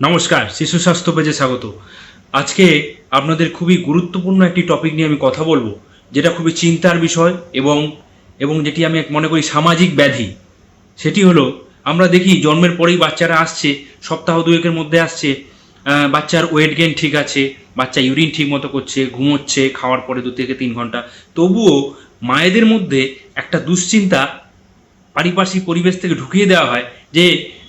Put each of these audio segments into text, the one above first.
নমস্কার, শিশু স্বাস্থ্য পেজে স্বাগত। আজকে আপনাদের খুবই গুরুত্বপূর্ণ একটি টপিক নিয়ে আমি কথা বলব, যেটা খুবই চিন্তার বিষয় এবং এবং যেটি আমি মনে করি সামাজিক ব্যাধি। সেটি হলো, আমরা দেখি জন্মের পরেই বাচ্চারা আসছে, সপ্তাহ দুয়েকের মধ্যে আসছে বাচ্চার ওয়েট গেন ঠিক আছে, বাচ্চা ইউরিন ঠিক মতো করছে, ঘুমোচ্ছে, খাওয়ার পরে দু থেকে তিন ঘণ্টা। তবুও মায়েদের মধ্যে একটা দুশ্চিন্তা পারিপার্শ্বিক পরিবেশ থেকে ঢুকিয়ে দেওয়া হয় যে,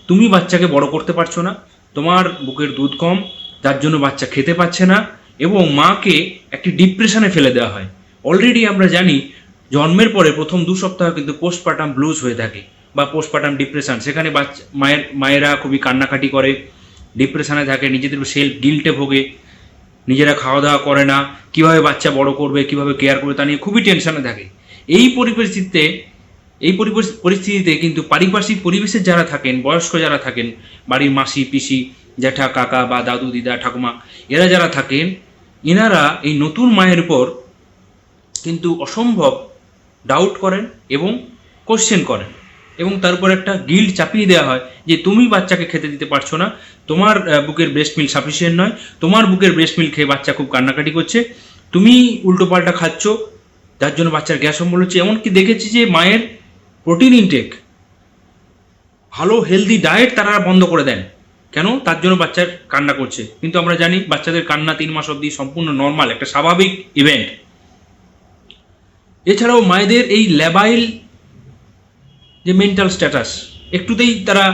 তুমি বাচ্চাকে বড় করতে পারছ না তোমার বুকের দুধ কম, যার জন্য বাচ্চা খেতে পাচ্ছে না এবং মাকে একটি ডিপ্রেশনে ফেলে দেওয়া হয়। অলরেডি আমরা জানি জন্মের পরে প্রথম দু সপ্তাহ কিন্তু পোস্টপার্টাম ব্লুজ হয়ে থাকে বা পোস্টপার্টাম ডিপ্রেশন সেখানে বাচ্চা, মায়ের, মায়েরা খুবই কান্নাকাটি করে ডিপ্রেশনে থাকে, নিজেদের সেলফ গিল্টে ভোগে, নিজেরা খাওয়া দাওয়া করে না, কীভাবে বাচ্চা বড় করবে, কীভাবে কেয়ার করবে তা নিয়ে খুবই টেনশনে থাকে। এই পরিস্থিতিতে এই পরিস্থিতিতে কিন্তু পারিপার্শ্বিক পরিবেশের যারা থাকেন, বয়স্ক যারা থাকেন, বাড়ির মাসি, পিসি, জ্যাঠা, কাকা বা দাদু, দিদা, ঠাকুমা, এরা যারা থাকেন এনারা এই নতুন মায়ের উপর কিন্তু অসম্ভব ডাউট করেন এবং কোশ্চেন করেন এবং তার উপর একটা গিল্ড চাপিয়ে দেওয়া হয় যে তুমি বাচ্চাকে খেতে দিতে পারছ না, তোমার বুকের ব্রেস্ট মিল সাফিসিয়েন্ট নয়, তোমার বুকের ব্রেস্ট মিল খেয়ে বাচ্চা খুব কান্নাকাটি করছে, তুমি উল্টোপাল্টা খাচ্ছ, যার জন্য বাচ্চার গ্যাস অম্বল হচ্ছে, এমনকি দেখেছি যে মায়ের প্রোটিন ইনটেক ভালো হেলদি ডায়েট তারা বন্ধ করে দেন। কেন? তার জন্য বাচ্চার কান্না করছে। কিন্তু আমরা জানি বাচ্চাদের কান্না তিন মাস অবধি সম্পূর্ণ নর্মাল একটা স্বাভাবিক ইভেন্ট এছাড়াও মায়েদের এই ল্যাবাইল যে মেন্টাল স্ট্যাটাস একটুতেই তারা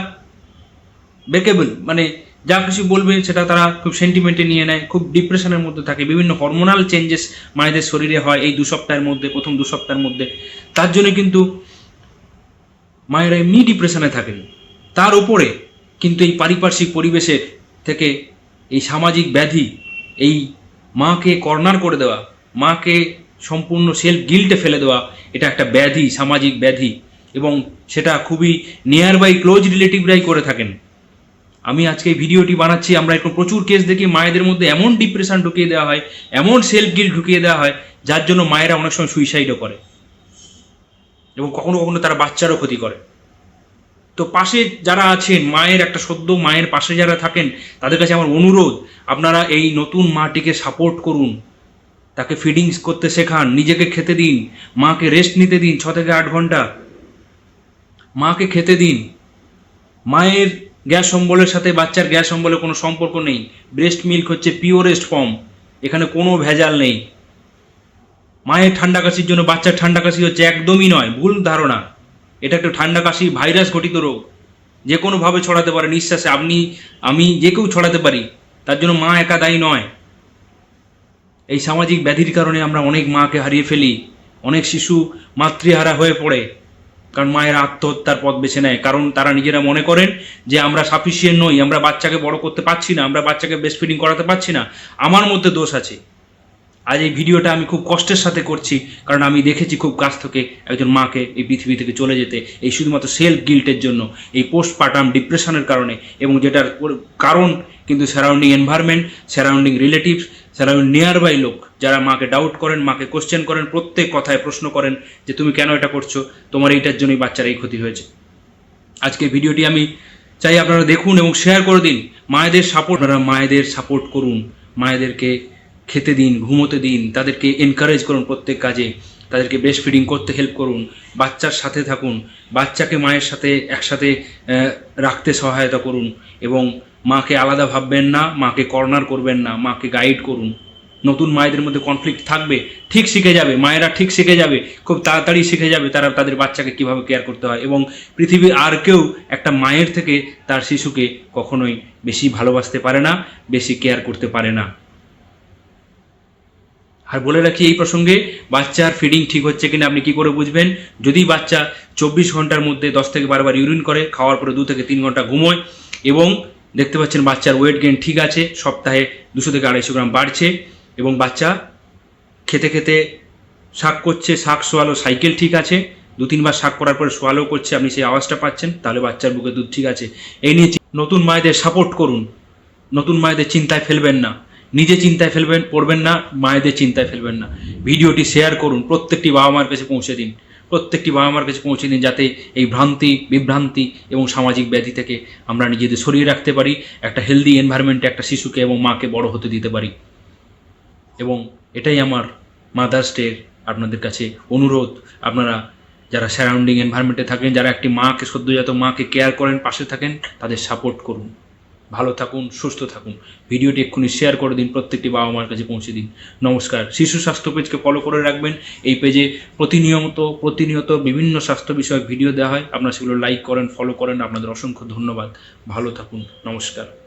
বেকেবল মানে যা কিছু বলবে সেটা তারা খুব সেন্টিমেন্টে নিয়ে নেয়, খুব ডিপ্রেশনের মধ্যে থাকে। বিভিন্ন হরমোনাল চেঞ্জেস মায়েদের শরীরে হয় এই দু সপ্তাহের মধ্যে, প্রথম দু সপ্তাহের মধ্যে। তার জন্য কিন্তু মায়েরা এমনি ডিপ্রেশনে থাকেন। তার উপরে কিন্তু এই পারিপার্শ্বিক পরিবেশের থেকে এই সামাজিক ব্যাধি, এই মাকে কর্নার করে দেওয়া, মাকে সম্পূর্ণ সেলফ গিল্টে ফেলে দেওয়া, এটা একটা ব্যাধি, সামাজিক ব্যাধি এবং সেটা খুবই নিয়ার বাই ক্লোজ রিলেটিভরাই করে থাকেন। আমি আজকে এই ভিডিওটি বানাচ্ছি, আমরা এখন প্রচুর কেস দেখি, মায়েদের মধ্যে এমন ডিপ্রেশন ঢুকিয়ে দেওয়া হয়, এমন সেলফ গিল্ট ঢুকিয়ে দেওয়া হয়, যার জন্য মায়েরা অনেক সময় সুইসাইডও করে। এবং কখনো কখনো তারা বাচ্চারও ক্ষতি করে। তো পাশে যারা আছেন, মায়ের একটা সদ্য মায়ের পাশে যারা থাকেন, তাদের কাছে আমার অনুরোধ, আপনারা এই নতুন মাটিকে সাপোর্ট করুন। তাকে ফিডিংস করতে শেখান, নিজেকে খেতে দিন, মাকে রেস্ট নিতে দিন, ছ থেকে আট ঘণ্টা। মাকে খেতে দিন। মায়ের গ্যাস অম্বলের সাথে বাচ্চার গ্যাস অম্বলের কোনো সম্পর্ক নেই। ব্রেস্ট মিল্ক হচ্ছে পিওরেস্ট ফর্ম এখানে কোনো ভেজাল নেই। মায়ের ঠান্ডা কাশির জন্য, বাচ্চার ঠান্ডা কাশি হচ্ছে একদমই নয়, ভুল ধারণা। এটা একটা ঠান্ডা কাশি ভাইরাস ঘটিত রোগ। যে কোনোভাবে ছড়াতে পারে, নিঃশ্বাসে আপনি, আমি যে কেউ ছড়াতে পারি, তার জন্য মা একা দায়ী নয়। এই সামাজিক ব্যাধির কারণে আমরা অনেক মাকে হারিয়ে ফেলি, অনেক শিশু মাতৃহারা হয়ে পড়ে, কারণ মায়েরা আত্মহত্যার পথ বেছে নেয়। কারণ তারা নিজেরা মনে করেন যে আমরা সাফিসিয়েন্ট নই, আমরা বাচ্চাকে বড় করতে পারছি না, আমরা বাচ্চাকে বেস্ট ফিডিং করাতে পারছি না। আমার মধ্যে দোষ আছে। আজ এই ভিডিওটা আমি খুব কষ্টের সাথে করছি, কারণ আমি দেখেছি খুব কাছ থেকে একজন মাকে এই পৃথিবী থেকে চলে যেতে, এই শুধুমাত্র সেলফ গিল্টের জন্য, এই পোস্টপার্টাম ডিপ্রেশনের কারণে, এবং যেটার কারণ কিন্তু surrounding environment surrounding relatives surrounding nearby লোক, যারা মাকে ডাউট করেন, মাকে কোশ্চেন করেন, প্রত্যেক কথায় প্রশ্ন করেন যে তুমি কেন এটা করছ, তোমার এইটার জন্যই বাচ্চার এই ক্ষতি হয়েছে। আজকে ভিডিওটি আমি চাই আপনারা দেখুন এবং শেয়ার করে দিন। মায়েদের সাপোর্ট আপনারা মায়েদের সাপোর্ট করুন। মায়েদেরকে খেতে দিন, ঘুমোতে দিন, তাদেরকে এনকারেজ করুন প্রত্যেক কাজে, তাদেরকে ব্রেস্ট ফিডিং করতে হেল্প করুন, বাচ্চার সাথে থাকুন, বাচ্চাকে মায়ের সাথে একসাথে রাখতে সহায়তা করুন এবং মাকে আলাদা ভাববেন না, মাকে কর্নার করবেন না, মাকে গাইড করুন। নতুন মায়েদের মধ্যে কনফ্লিক্ট থাকবে, ঠিক শিখে যাবে, মায়েরা ঠিক শিখে যাবে, খুব তাড়াতাড়ি শিখে যাবে তারা তাদের বাচ্চাকে কীভাবে কেয়ার করতে হয় এবং পৃথিবীর আর কেউ একটা মায়ের থেকে তার শিশুকে কখনোই বেশি ভালোবাসতে পারে না, বেশি কেয়ার করতে পারে না। আর বলে রাখি এই প্রসঙ্গে বাচ্চার ফিডিং ঠিক হচ্ছে কিনা আপনি কি করে বুঝবেন? যদি বাচ্চা চব্বিশ ঘণ্টার মধ্যে দশ থেকে বারবার ইউরিন করে, খাওয়ার পরে দু থেকে তিন ঘণ্টা ঘুমোয় এবং দেখতে পাচ্ছেন বাচ্চার ওয়েট গেইন ঠিক আছে, সপ্তাহে দুশো থেকে আড়াইশো গ্রাম বাড়ছে এবং বাচ্চা খেতে খেতে শাক করছে, শাক সোয়ালো সাইকেল ঠিক আছে, দু তিনবার শাক করার পরে সোয়ালো করছে, আপনি সেই আওয়াজটা পাচ্ছেন, তাহলে বাচ্চার বুকে দুধ ঠিক আছে। এই নিয়ে নতুন মায়েদের সাপোর্ট করুন, নতুন মায়েদের চিন্তায় ফেলবেন না। নিজে চিন্তায় ফেলবেন, পড়বেন না, মায়েদের চিন্তায় ফেলবেন না। ভিডিওটি শেয়ার করুন, প্রত্যেকটি বাবা মার কাছে পৌঁছে দিন। প্রত্যেকটি বাবা মার কাছে পৌঁছে দিন যাতে এই ভ্রান্তি, বিভ্রান্তি এবং সামাজিক ব্যাধি থেকে আমরা নিজেদের সরিয়ে রাখতে পারি, একটা হেলদি এনভায়রনমেন্টে একটা শিশুকে এবং মাকে বড় হতে দিতে পারি। এবং এটাই আমার মাদার্স ডে আপনাদের কাছে অনুরোধ। আপনারা যারা সারাউন্ডিং এনভায়রনমেন্টে থাকেন, যারা একটি মাকে, সদ্যজাত মাকে কেয়ার করেন, পাশে থাকেন, তাদের সাপোর্ট করুন। ভালো থাকুন, সুস্থ থাকুন। ভিডিওটি এক্ষুনি শেয়ার করে দিন, প্রত্যেকটি বাবা মার কাছে পৌঁছে দিন। নমস্কার। শিশু স্বাস্থ্য পেজকে ফলো করে রাখবেন। এই পেজে প্রতিনিয়ত প্রতিনিয়ত বিভিন্ন স্বাস্থ্য বিষয়ক ভিডিও দেওয়া হয়। আপনারা সেগুলো লাইক করেন ফলো করেন। আপনাদের অসংখ্য ধন্যবাদ। ভালো থাকুন। নমস্কার।